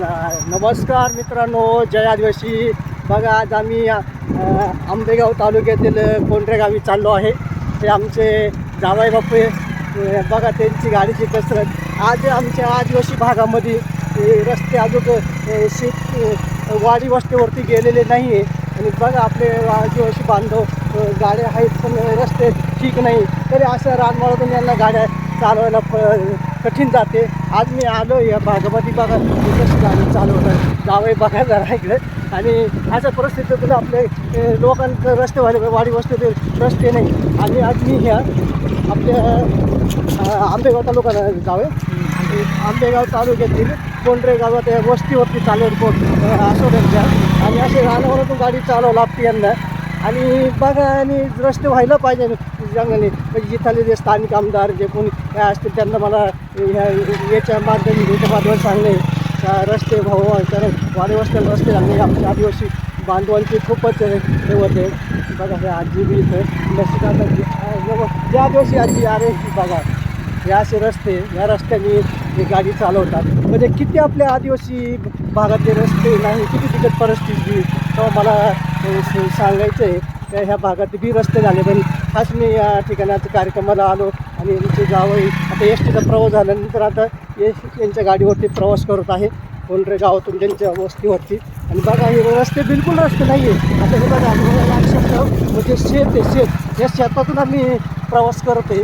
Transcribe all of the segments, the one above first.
नमस्कार मित्रांनो जय आदिवासी. बघा आज आम्ही आंबेगाव तालुक्यातील कोंढरे गावी चाललो आहे. ते आमचे जावाई बापू बघा त्यांची गाडीची कसरत. आज आमच्या आदिवासी भागामध्ये रस्ते अजून शेत वाडी वस्तीवरती गेलेले नाही आहे आणि बघा आपले आदिवासी बांधव गाड्या आहेत पण रस्ते ठीक नाही. तरी असं रानमाळातून यांना गाड्या चालवायला प कठीण जाते. आज मी आलो या भागामध्ये बघा मी कशी गाडी आहे. जावं बघा जरा इकडे. आणि अशा परिस्थितीतून आपले अ, लोकांचं रस्ते व्हायला वाडी ते रस्ते नाही. आणि आज मी ह्या आपल्या आंबेगाव तालुका जावे आंबेगाव तालुक्यातील कोंडरे गावात या वस्तीवरती चालवत कोण आसोड्यांच्या आणि असे रानावरातून गाडी चालवावं लागते यांना आणि बघा आणि रस्ते व्हायला पाहिजे जंगली. म्हणजे जिथले जे स्थानिक आमदार जे कोणी काय असतील त्यांना मला ह्या याच्या माध्यम याच्या माध्यमात सांगणे का रस्ते भाऊ कारण वाडे रस्ते झाले आमच्या आदिवासी बांधवांची खूपच हे होते. बघा हे आजी बी इथं लसीकांना जे आदिवासी आजी अरे बघा हे असे रस्ते या रस्त्याने हे गाडी चालवतात. म्हणजे किती आपल्या आदिवासी भागातले रस्ते नाही किती तिकट परिस्थिती. तेव्हा मला सांगायचं आहे का ह्या भागात बी रस्ते झाले पण खास मी या ठिकाणात कार्यक्रमाला आलो आणि यांचे गावही आता एस टीचा प्रवास झाल्यानंतर आता एस यांच्या गाडीवरती प्रवास करत आहे. कोंढरे गावातून त्यांच्या वस्तीवरती. आणि बघा हे रस्ते बिलकुल रस्ते नाही आहे आता हे बघा आम्हाला अक्षरशः म्हणजे शेत आहे शेत या शेतातून आम्ही प्रवास करत आहे.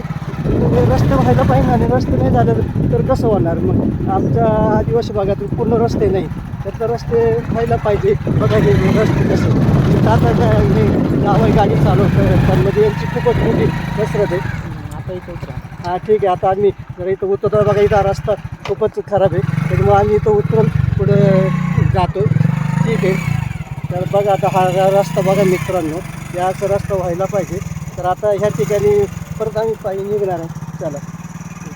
रस्ते व्हायला पाहिजे आणि रस्ते नाही झाले तर कसं होणार? मग आमच्या आदिवासी भागातून पूर्ण रस्ते नाही. तर रस्ते व्हायला पाहिजे. बघा हे रस्ते कसे आता काय हे गावाई गाडी चालवतं पण म्हणजे यांची खूपच मोठी कसरत आहे. आता इथं उतरा. हां ठीक आहे. आता आम्ही जर इथं उतरतो बघा इथं रस्ता खूपच खराब आहे. त्याच्यामुळे आम्ही इथं उतरून पुढे जातो ठीक आहे. तर बघा आता हा हा रस्ता बघा मित्रांनो. याचा रस्ता व्हायला पाहिजे. तर आता ह्या ठिकाणी परत आम्ही पायी निघणार आहे. चला.